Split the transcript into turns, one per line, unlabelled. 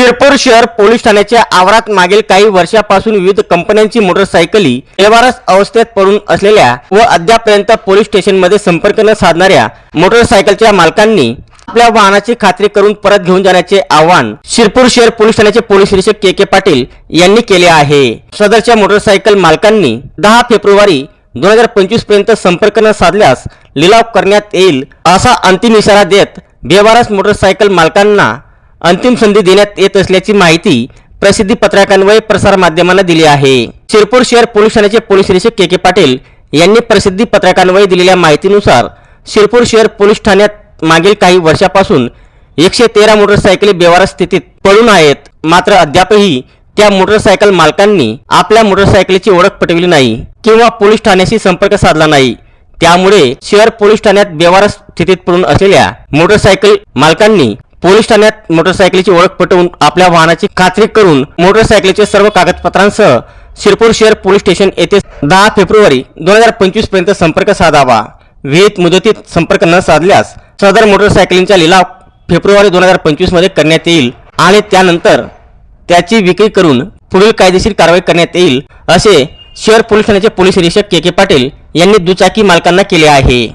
शिरपूर शहर पोलीस ठाण्याच्या आवारात मागील काही वर्षापासून विविध कंपन्यांची मोटरसायकली एवारस अवस्थेत पडून असलेल्या व अद्यापर्यंत पोलीस स्टेशनमध्ये संपर्क न साधणाऱ्या मोटरसायकलच्या मालकांनी आपल्या वाहनाची खात्री करून परत घेऊन जाण्याचे आवाहन शिरपूर शहर पोलीस ठाण्याचे पोलीस निरीक्षक के के पाटील यांनी केले आहे. सदरच्या मोटरसायकल मालकांनी दहा फेब्रुवारी दोन हजार पंचवीसपर्यंत संपर्क न साधल्यास लिलाव करण्यात येईल असा अंतिम इशारा देत बेवारस मोटरसायकल मालकांना अंतिम संधी देण्यात येत असल्याची माहिती प्रसिद्धी पत्रकांवर प्रसार माध्यमांना दिली आहे. शिरपूर शहर पोलीस ठाण्याचे पोलीस निरीक्षक के के पाटील यांनी प्रसिद्धी पत्रकांवर दिलेल्या माहितीनुसार शिरपूर शहर पोलीस ठाण्यात मागील काही वर्षापासून एकशे तेरा मोटरसायकली बेवारस स्थितीत पडून आहेत. मात्र अद्यापही त्या मोटरसायकल मालकांनी आपल्या मोटरसायकलीची ओळख पटविली नाही किंवा पोलीस ठाण्याशी संपर्क साधला नाही. त्यामुळे शहर पोलीस ठाण्यात बेवारस स्थितीत पडून असलेल्या मोटरसायकल मालकांनी पोलीस ठाण्यात मोटरसायकलीची ओळख पटवून आपल्या वाहनाची खात्री करून मोटरसायकलीचे सर्व कागदपत्रांसह शिरपूर शहर पोलीस स्टेशन येथे दहा फेब्रुवारी दोन हजार पंचवीसपर्यंत संपर्क साधावा. विहित मुदतीत संपर्क न साधल्यास सदर मोटरसायकलींचा लिलाव फेब्रुवारी दोन हजार पंचवीसमध्ये करण्यात येईल आणि त्यानंतर त्याची विक्री करून पुढील कायदेशीर कारवाई करण्यात येईल असे शहर पोलीस ठाण्याचे पोलीस निरीक्षक के के पाटील यांनी दुचाकी मालकांना केले आहे.